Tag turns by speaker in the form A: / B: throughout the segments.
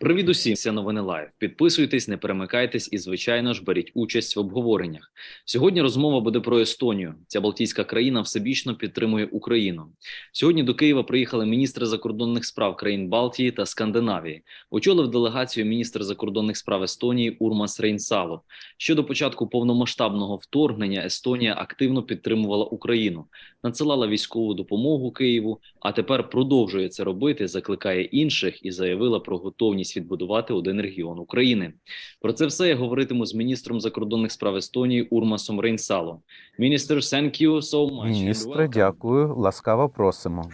A: Привіт усім, це новини лайв. Підписуйтесь, не перемикайтесь і, звичайно ж, беріть участь в обговореннях. Сьогодні розмова буде про Естонію. Ця Балтійська країна всебічно підтримує Україну. Сьогодні до Києва приїхали міністри закордонних справ країн Балтії та Скандинавії. Очолив делегацію міністр закордонних справ Естонії Урмас Рейнсало. Щодо початку повномасштабного вторгнення, Естонія активно підтримувала Україну, надсилала військову допомогу Києву, а тепер продовжує це робити, закликає інших і заявила про готовність відбудувати один регіон України. Про це все я говоритиму з міністром закордонних справ Естонії Урмасом Рейнсало. Міністр, thank you so much.
B: Міністре, дякую, ласкаво просимо.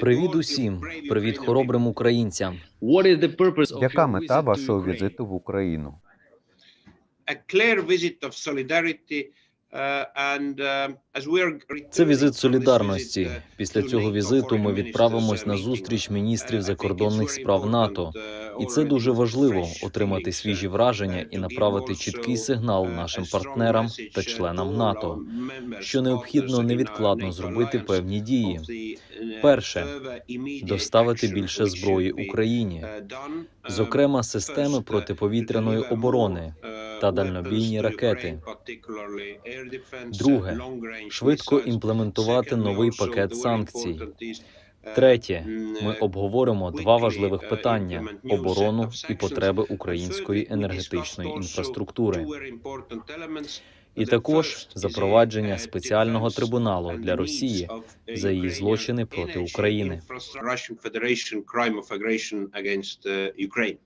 C: Привіт усім, привіт хоробрим українцям.
A: What is the purpose of
B: Яка мета
A: visit
B: вашого візиту в Україну?
C: Це візит солідарності. Після цього візиту ми відправимось на зустріч міністрів закордонних справ НАТО. І це дуже важливо отримати свіжі враження і направити чіткий сигнал нашим партнерам та членам НАТО, що необхідно невідкладно зробити певні дії. Перше доставити більше зброї Україні, зокрема системи протиповітряної оборони та дальнобійні ракети. Друге швидко імплементувати новий пакет санкцій. Третє, ми обговоримо два важливих питання: оборону і потреби української енергетичної інфраструктури. І також запровадження спеціального трибуналу для Росії за її злочини проти України.
A: The summit of foreign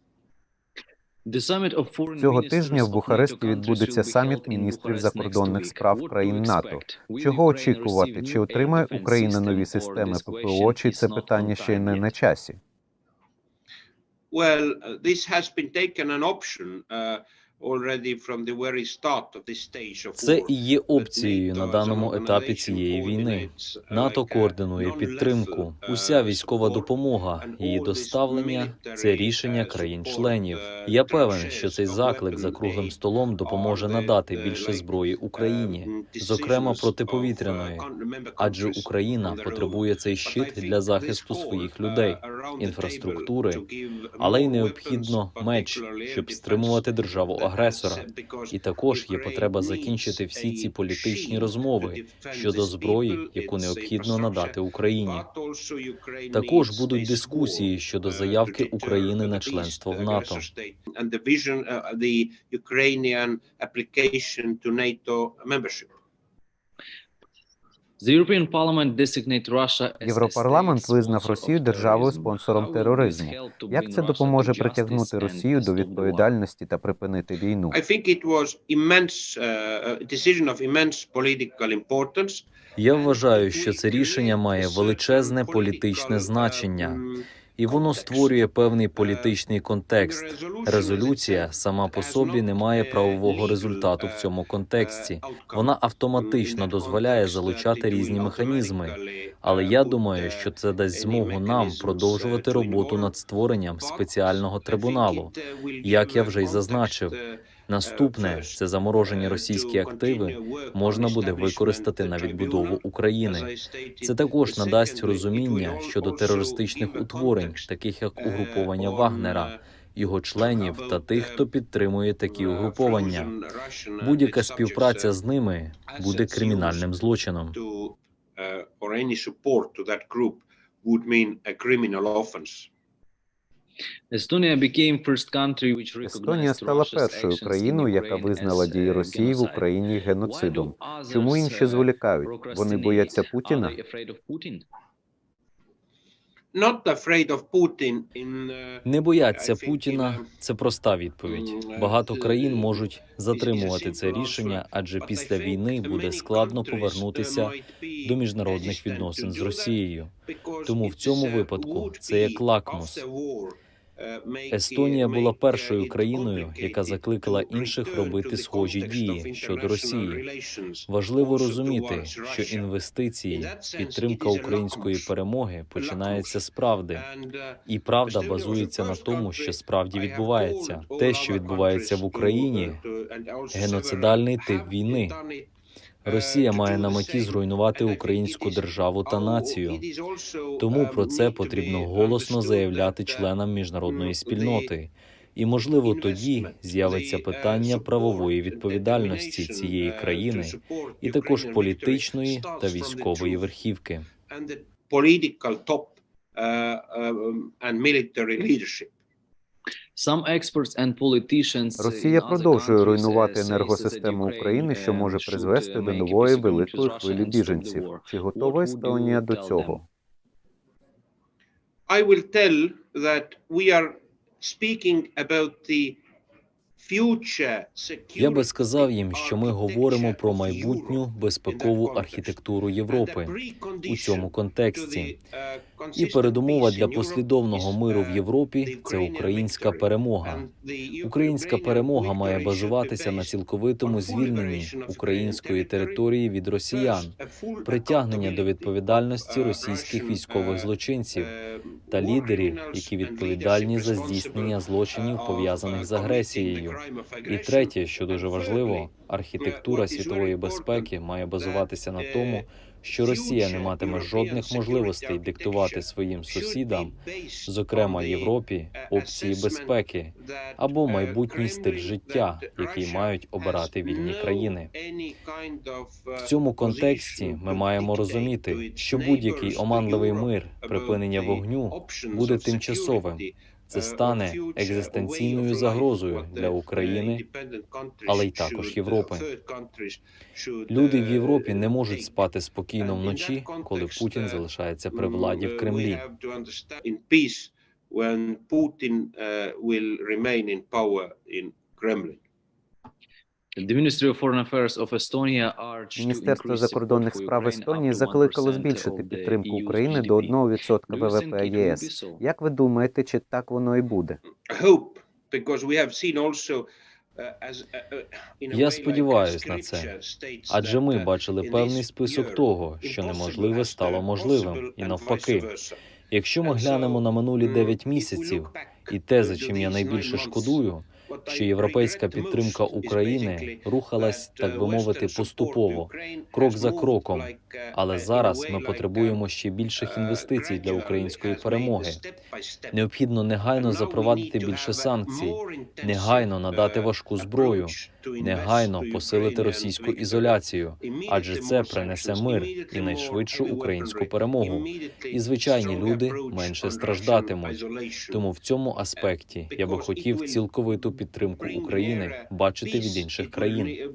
B: Цього тижня в Бухаресті відбудеться саміт міністрів закордонних справ країн НАТО. Чого очікувати? Чи отримає Україна нові системи ППО? Чи це питання ще не на часі?
D: Well, uh, this has been taken an option uh,
C: Це і є опцією на даному етапі цієї війни. НАТО координує підтримку. Уся військова допомога, її доставлення це рішення країн-членів. Я певен, що цей заклик за круглим столом допоможе надати більше зброї Україні, зокрема протиповітряної, адже Україна потребує цей щит для захисту своїх людей, інфраструктури, але й необхідно меч, щоб стримувати державу агресора. І також є потреба закінчити всі ці політичні розмови щодо зброї, яку необхідно надати Україні. Також будуть дискусії щодо заявки України на членство в НАТО.
B: Європарламент визнав Росію державою спонсором тероризму.
A: this help to
B: Як це допоможе притягнути Росію до
A: stop the war?
B: відповідальності та припинити війну?
D: I think it was immense uh, a decision of immense political importance.
C: Я вважаю, що це рішення має величезне політичне значення, і воно створює певний політичний контекст. Резолюція сама по собі не має правового результату в цьому контексті. Вона автоматично дозволяє залучати різні механізми. Але я думаю, що це дасть змогу нам продовжувати роботу над створенням спеціального трибуналу. Як я вже й зазначив, Наступне це заморожені російські активи можна буде використати на відбудову України. Це також надасть розуміння щодо терористичних утворень, таких як угруповання Вагнера, його членів та тих, хто підтримує такі угруповання. Будь-яка співпраця з ними буде кримінальним злочином.
D: uh, or any support to that group would mean a criminal offense.
B: Естонія стала першою країною, яка визнала дії Росії в. Україні геноцидом. Чому інші
A: uh,
B: зволікають? Вони бояться? Путіна?
A: Are they afraid of Putin?
D: Not afraid of Putin in uh,
C: Не бояться Путіна.
D: uh,
C: Це проста відповідь. Багато країн можуть затримувати це рішення, адже після війни буде складно повернутися до міжнародних відносин з Росією. Тому в цьому випадку це як лакмус. Естонія була першою країною, яка закликала інших робити схожі дії щодо Росії. Важливо розуміти, що інвестиції, підтримка української перемоги починається з правди, і правда базується на тому, що справді відбувається. Те, що відбувається в Україні, геноцидальний тип війни. Росія має на меті зруйнувати українську державу та націю. Тому про це потрібно голосно заявляти членам міжнародної спільноти. І можливо тоді з'явиться питання правової відповідальності цієї країни і також політичної та військової верхівки.
D: and
B: Росія продовжує руйнувати
A: uh, say
B: енергосистему України, що
A: uh,
B: може призвести
A: uh,
B: до нової великої хвилі біженців. Чи готова Естонія
A: you
B: до цього?
D: I will tell that we are speaking about the future
C: Я би
D: security
C: сказав їм, що ми говоримо про
D: architecture of
C: майбутню
D: Europe
C: безпекову
D: in that context.
C: архітектуру Європи у цьому контексті. І передумова для послідовного миру в
D: uh,
C: Європі це українська перемога. Українська перемога має базуватися на цілковитому звільненні української території від росіян, притягнення до відповідальності
D: uh,
C: російських військових
D: uh,
C: злочинців
D: uh,
C: та лідерів, які відповідальні за здійснення злочинів, пов'язаних з агресією. І третє, що дуже важливо, архітектура світової безпеки має базуватися на тому, що Росія не матиме жодних можливостей диктувати своїм сусідам, зокрема Європі,
D: uh,
C: опції безпеки або
D: uh,
C: майбутній стиль життя, який мають обирати вільні країни.
D: uh,
C: В цьому контексті ми маємо розуміти, що будь-який оманливий мир, припинення вогню буде тимчасовим. Це
D: uh,
C: стане екзистенційною загрозою для
D: uh,
C: України, але й також
D: uh,
C: Європи. Люди в
D: uh,
C: Європі не можуть спати спокійно вночі, коли Путін
D: uh,
C: залишається при владі
D: Mm,
C: в
D: uh,
C: Кремлі.
D: When Putin uh, will remain in power in Kremlin.
A: The Ministry of Foreign Affairs of Estonia urged to
B: Міністерство
A: increase
B: закордонних
A: support for
B: справ Естонії закликало збільшити підтримку України до
A: GDP.
B: 1%
A: Do you think
B: ВВП єС. Як ви думаєте, чи так воно і буде?
D: I hope because we have seen also uh, uh, uh, in a
C: Я сподіваюсь на це. Адже ми бачили певний список того, що неможливе стало можливим, і навпаки. Якщо ми глянемо на минулі
D: mm,
C: 9 місяців, і те, за чим я найбільше шкодую, що європейська підтримка України рухалась, так би мовити, поступово, крок за кроком.
D: uh,
C: Але
D: uh,
C: зараз ми
D: uh,
C: потребуємо ще більших інвестицій для української перемоги. Необхідно негайно запровадити більше санкцій, негайно надати важку зброю, негайно посилити російську ізоляцію, адже це принесе мир і найшвидшу українську перемогу. І звичайні люди менше страждатимуть. Тому в цьому аспекті я би хотів цілковиту підтримку України бачити від інших країн.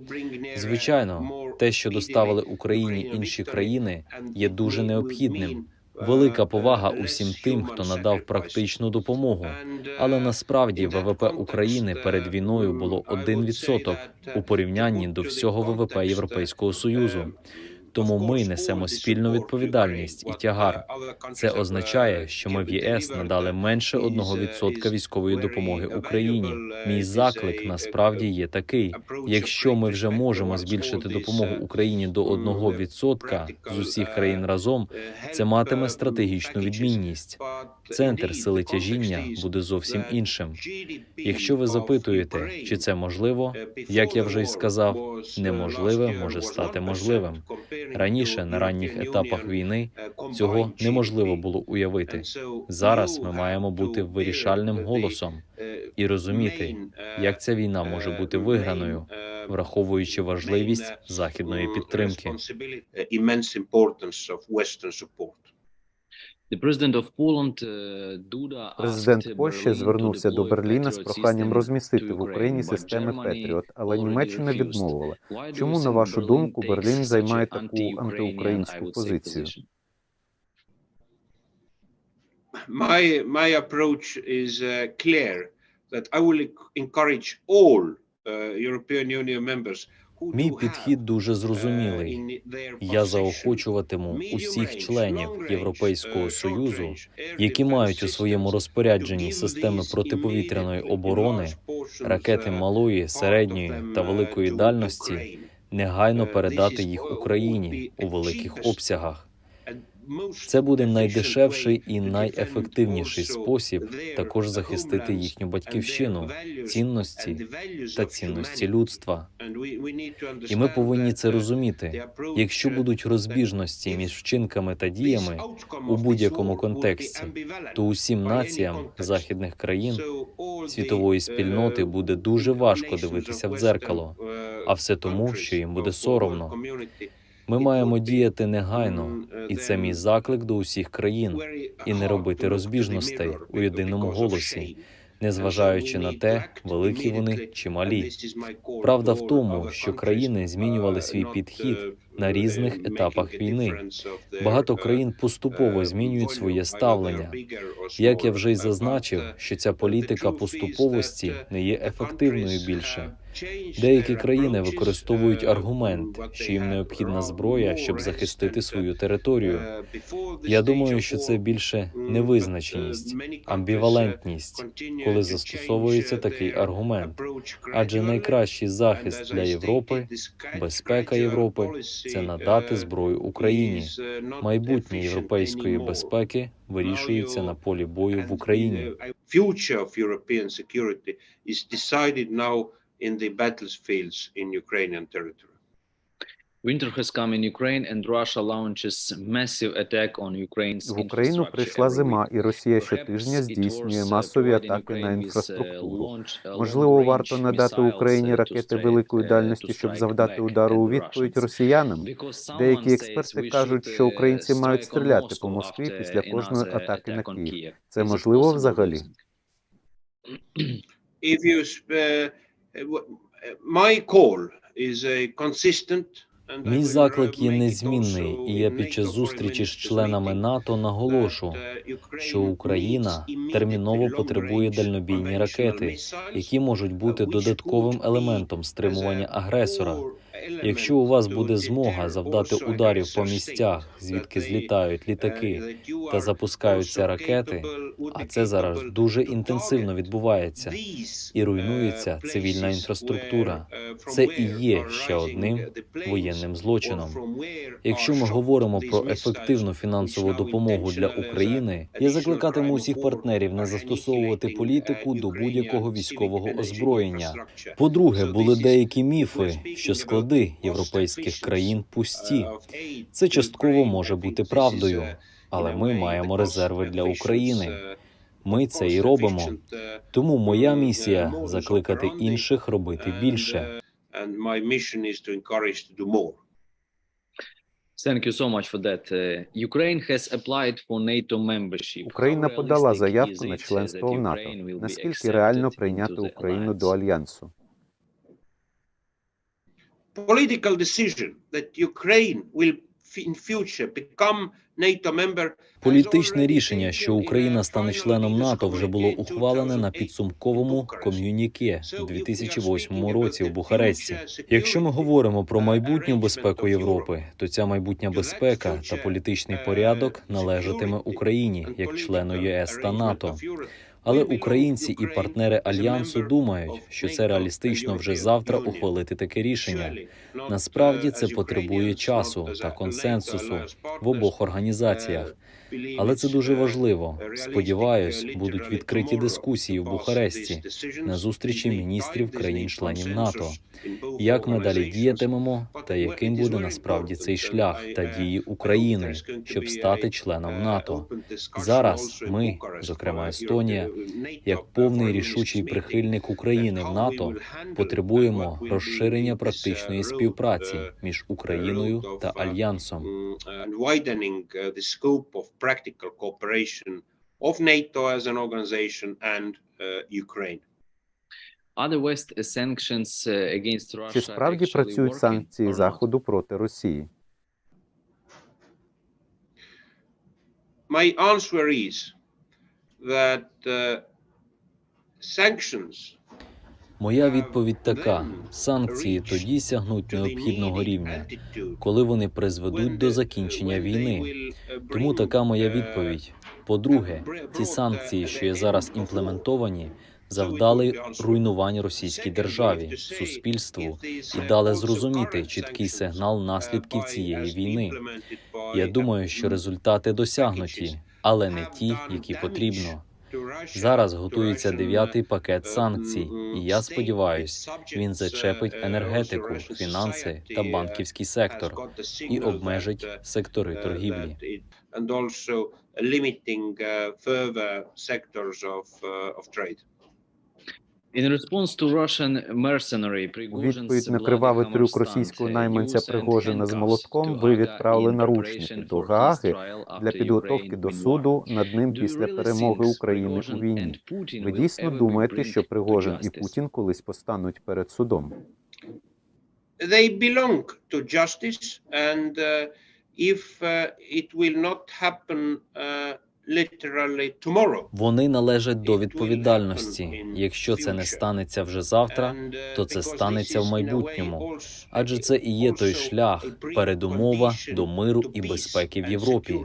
C: Звичайно, те, що доставили Україні інші країни, є дуже необхідним. Велика повага усім тим, хто надав практичну допомогу. Але насправді ВВП України перед війною було 1% у порівнянні до всього ВВП Європейського Союзу. Тому ми несемо спільну відповідальність і тягар. Це означає, що ми в ЄС надали менше 1% військової допомоги Україні. Мій заклик насправді є такий: якщо ми вже можемо збільшити допомогу Україні до 1% з усіх країн разом, це матиме стратегічну відмінність. Центр сили тяжіння буде зовсім іншим. Якщо ви запитуєте, чи це можливо, як я вже й сказав, неможливе може стати можливим. Раніше на ранніх етапах війни цього неможливо було уявити. Зараз ми маємо бути вирішальним голосом і розуміти, як ця війна може бути виграною, враховуючи важливість західної підтримки.
B: Президент Польщі звернувся до Берліна з проханням розмістити
A: to
B: в Україні системи Петріот, але Німеччина
A: refused.
B: відмовила. Чому, на вашу
A: Berlin
B: думку, Берлін
A: such
B: займає
A: an
B: таку
A: anti-Ukrainian,
B: антиукраїнську позицію?
A: position?
D: My my approach is uh, clear that I will encourage all uh, European Union members
C: Мій підхід дуже
D: uh,
C: зрозумілий. Я заохочуватиму усіх членів Європейського
D: uh,
C: Союзу, які мають у своєму розпорядженні системи протиповітряної оборони, ракети
D: uh,
C: малої, середньої та великої дальності, негайно
D: Е,
C: передати їх Україні у великих обсягах. Це буде найдешевший і найефективніший спосіб також захистити їхню батьківщину, цінності та цінності людства. І ми повинні це розуміти. Якщо будуть розбіжності між вчинками та діями у будь-якому контексті, то усім націям західних країн світової спільноти буде дуже важко дивитися в дзеркало, а все тому, що їм буде соромно. Ми маємо діяти негайно, і це мій заклик до усіх країн, і не робити розбіжностей у єдиному голосі, незважаючи на те, великі вони чи малі. Правда в тому, що країни змінювали свій підхід на різних етапах війни. Багато країн поступово змінюють своє ставлення. Як я вже й зазначив, що ця політика поступовості не є ефективною більше. Деякі країни використовують аргумент, що їм необхідна зброя, щоб захистити свою територію. Я думаю, що це більше невизначеність, амбівалентність, коли застосовується такий аргумент. Адже найкращий захист для Європи, безпека Європи це надати зброю Україні. Майбутнє європейської безпеки вирішується на полі бою в Україні.
D: In the battlefields in Ukrainian territory.
A: Winter has come in Ukraine and Russia launches massive attack on Ukraine's
B: В Україну прийшла зима, і Росія щотижня здійснює
A: uh,
B: масові атаки на
A: uh,
B: інфраструктуру.
A: uh,
B: Можливо, варто надати Україні
A: uh,
B: ракети великої
A: uh,
B: дальності, щоб завдати удару у відповідь росіянам. Деякі експерти кажуть, що
A: uh,
B: українці мають стріляти по Москві після кожної атаки на Київ. Це можливо взагалі?
D: If you, sp- uh, w- my call is a consistent
C: Мій заклик є незмінний, і я під час зустрічі з членами НАТО наголошу,
D: uh,
C: що Україна терміново потребує дальнобійні ракети, які можуть бути додатковим елементом стримування агресора. Якщо у вас буде змога завдати ударів по місцях, звідки злітають літаки, та запускаються ракети, а це зараз дуже інтенсивно відбувається. і руйнується цивільна інфраструктура. Це і є ще одним воєнним злочином. Якщо ми говоримо про ефективну фінансову допомогу для України, я закликатиму усіх партнерів не застосовувати політику до будь-якого військового озброєння. По-друге, були деякі міфи, що склади
D: cost
C: європейських країн пусті.
D: uh,
C: Це частково може бути правдою,
D: uh,
C: але ми маємо резерви для України.
D: uh,
C: Ми це і робимо.
D: uh,
C: Тому моя
D: mm, uh,
C: місія закликати інших робити більше.
D: uh.
A: Thank you so much for that. Uh, Ukraine has applied for NATO membership.
B: Україна подала заявку на
A: uh,
B: членство в НАТО. Наскільки реально прийняти Україну до альянсу?
D: Political decision that Ukraine will in future become NATO member
C: Політичне рішення, що Україна стане членом НАТО, вже було ухвалене на підсумковому ком'юніке у 2008 році в Бухаресті. Якщо ми говоримо про майбутню безпеку Європи, то ця майбутня безпека та політичний порядок належатиме Україні як члену ЄС та НАТО. Але українці і партнери альянсу думають, що це реалістично вже завтра ухвалити таке рішення. Насправді це потребує часу та консенсусу в обох організаціях. Але це дуже важливо. Сподіваюсь, будуть відкриті дискусії в Бухаресті на зустрічі міністрів країн-членів НАТО. Як ми далі діятимемо, та яким буде насправді цей шлях та дії України, щоб стати членом НАТО? Зараз ми, зокрема Естонія, як повний рішучий прихильник України в НАТО, потребуємо розширення практичної співпраці між Україною та альянсом.
D: And widening uh, the scope of practical cooperation of NATO as an organization and uh, Ukraine.
A: Are the West sanctions uh, against Russia
B: Чи справді
A: actually
B: працюють
A: working
B: санкції
A: or not?
B: Заходу проти Росії?
D: My answer is that uh, sanctions
C: Моя відповідь така: санкції тоді сягнуть необхідного рівня, коли вони призведуть до закінчення війни. Тому така моя відповідь. По-друге, ті санкції, що є зараз імплементовані, завдали руйнувань російській державі, суспільству і дали зрозуміти чіткий сигнал наслідків цієї війни. Я думаю, що результати досягнуті, але не ті, які потрібно. Зараз готується дев'ятий пакет санкцій, і я сподіваюся, він зачепить енергетику, фінанси та банківський сектор і обмежить сектори торгівлі.
D: And also limiting uh, further.
A: In response to Russian mercenary,
B: У відповідь на кривавий трюк російського найманця Пригожина з молотком ви відправили наручники до Гааги для підготовки до суду над ним після перемоги України у війні. Ви дійсно думаєте, що Пригожин і Путін колись постануть перед судом?
D: They belong to justice, and uh, if uh, it will not happen uh,
C: Вони належать до відповідальності. Якщо це не станеться вже завтра,
D: uh,
C: то це станеться в майбутньому. Адже це і є той шлях, передумова до миру і безпеки в Європі.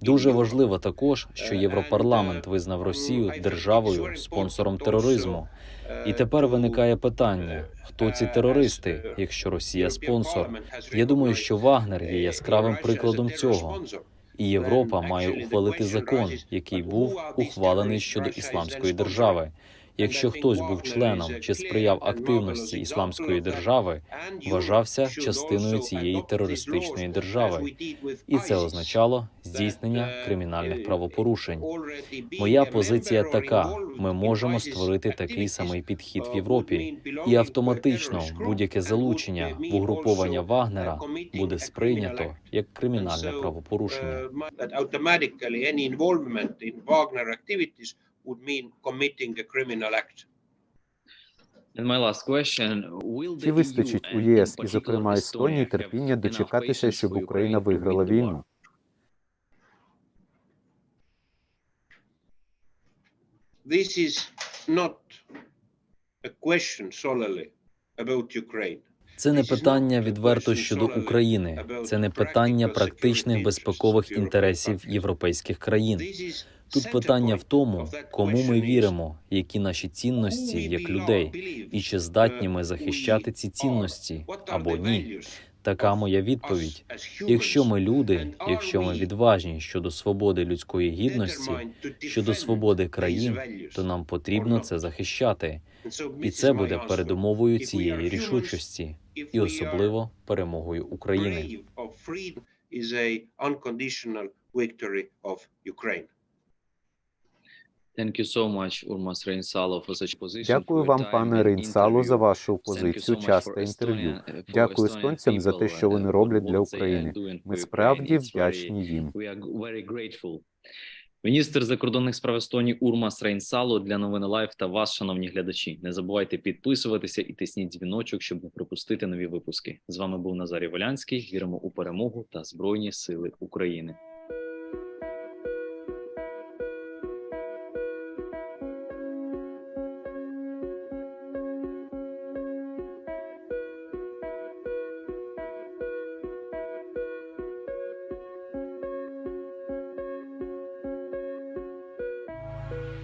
C: Дуже важливо також, що
D: Е,
C: Європарламент визнав
D: uh,
C: Росію
D: think it's
C: державою, спонсором тероризму. І
D: uh,
C: тепер виникає питання: хто ці
D: uh,
C: терористи,
D: uh,
C: якщо Росія спонсор? Я думаю, що Вагнер є
D: uh,
C: яскравим прикладом цього. І Європа має ухвалити закон, який був ухвалений щодо ісламської держави. Якщо хтось був членом чи сприяв активності ісламської держави, вважався частиною цієї терористичної держави. і це означало здійснення кримінальних правопорушень. Моя позиція така: ми можемо створити такий самий підхід в Європі, і автоматично будь-яке залучення в угруповання Вагнера буде сприйнято як кримінальне правопорушення.
D: Uh, would mean committing a criminal act.
A: And my last question, will
B: Чи
A: the
B: вистачить у ЄС і, зокрема, Естонії терпіння дочекатися, щоб Україна виграла війну?
D: This is not a question solely about Ukraine.
C: Це не питання відверто щодо України, це не питання практичних безпекових інтересів європейських країн. Тут питання в тому, кому ми віримо, які наші цінності як людей, і чи здатні ми захищати ці цінності або ні. Така моя відповідь. Якщо ми люди, якщо ми відважні щодо свободи людської гідності, щодо свободи країн, то нам потрібно це захищати, і це буде передумовою цієї рішучості, і особливо перемогою України.
B: Дякую вам, пане Рейнсало, за вашу позицію,
A: so much
B: час
A: for
B: та інтерв'ю. Дякую естонцям за те, що вони роблять для України. Ми справді вдячні їм.
A: Міністр закордонних справ Естонії Урмас Рейнсало для новини Лайф та вас, шановні глядачі. Не забувайте підписуватися і тисніть дзвіночок, щоб не пропустити нові випуски. З вами був Назарій Волянський. Віримо у перемогу та Збройні Сили України.